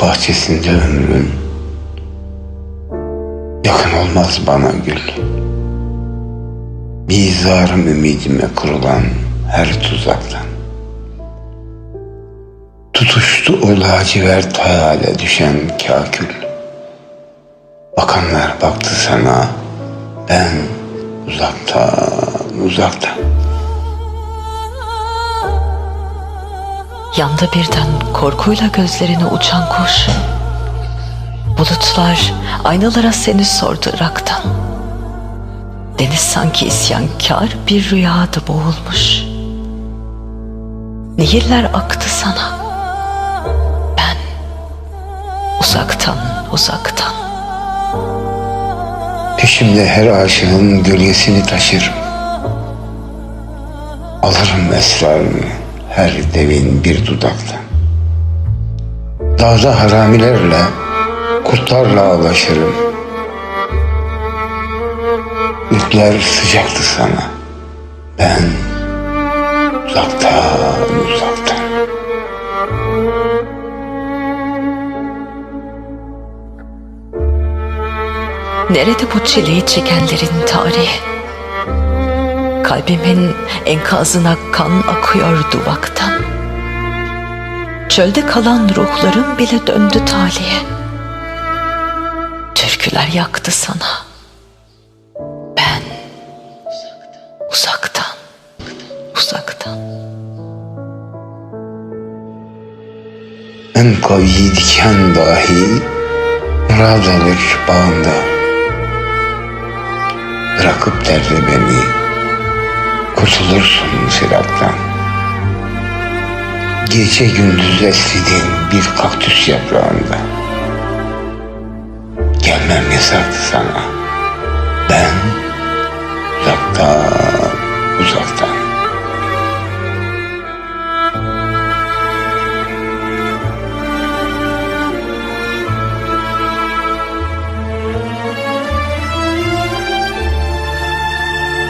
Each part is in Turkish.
Bahçesinde ömrüm Yakın olmaz bana gül. Bir izarım ümidime kurulan her tuzaktan. Tutuştu o lacivert hayale düşen kakül Bakanlar baktı sana Ben uzaktan uzaktan Yanda birden korkuyla gözlerine uçan kuş. Bulutlar aynalara seni sordu Irak'tan. Deniz sanki isyankar bir rüyada boğulmuş. Nehirler aktı sana. Ben uzaktan uzaktan. Peşimde her aşığın gölgesini taşırım. Alırım esrarını her devin bir dudaktan. Dağda haramilerle, kurtlarla ağlaşırım. Ürkler sıcaktı sana. Ben uzaktan uzaktan. Nerede bu çileyi çekenlerin tarihi? Kalbimin enkazına kan akıyor duvaktan. Çölde kalan ruhlarım bile döndü talihe. Türküler yaktı sana. Ben uzaktan, uzaktan. En kavi diken dahi murad alır bağında. Bırakıp derdi beni, kurtulursun firaktan. Gece gündüz esridin bir kaktüs yaprağında. Gelmem yasaktı sana. Ben uzaktan, uzaktan.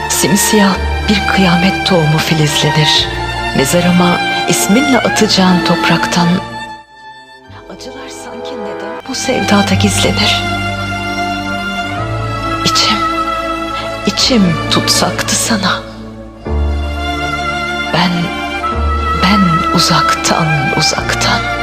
Simsiyah bir kıyamet tohumu filizlenir. Mezarıma isminle atacağın topraktan Acılar sanki neden bu sevdada gizlenir? İçim, içim tutsaktı sana. Ben, ben uzaktan uzaktan.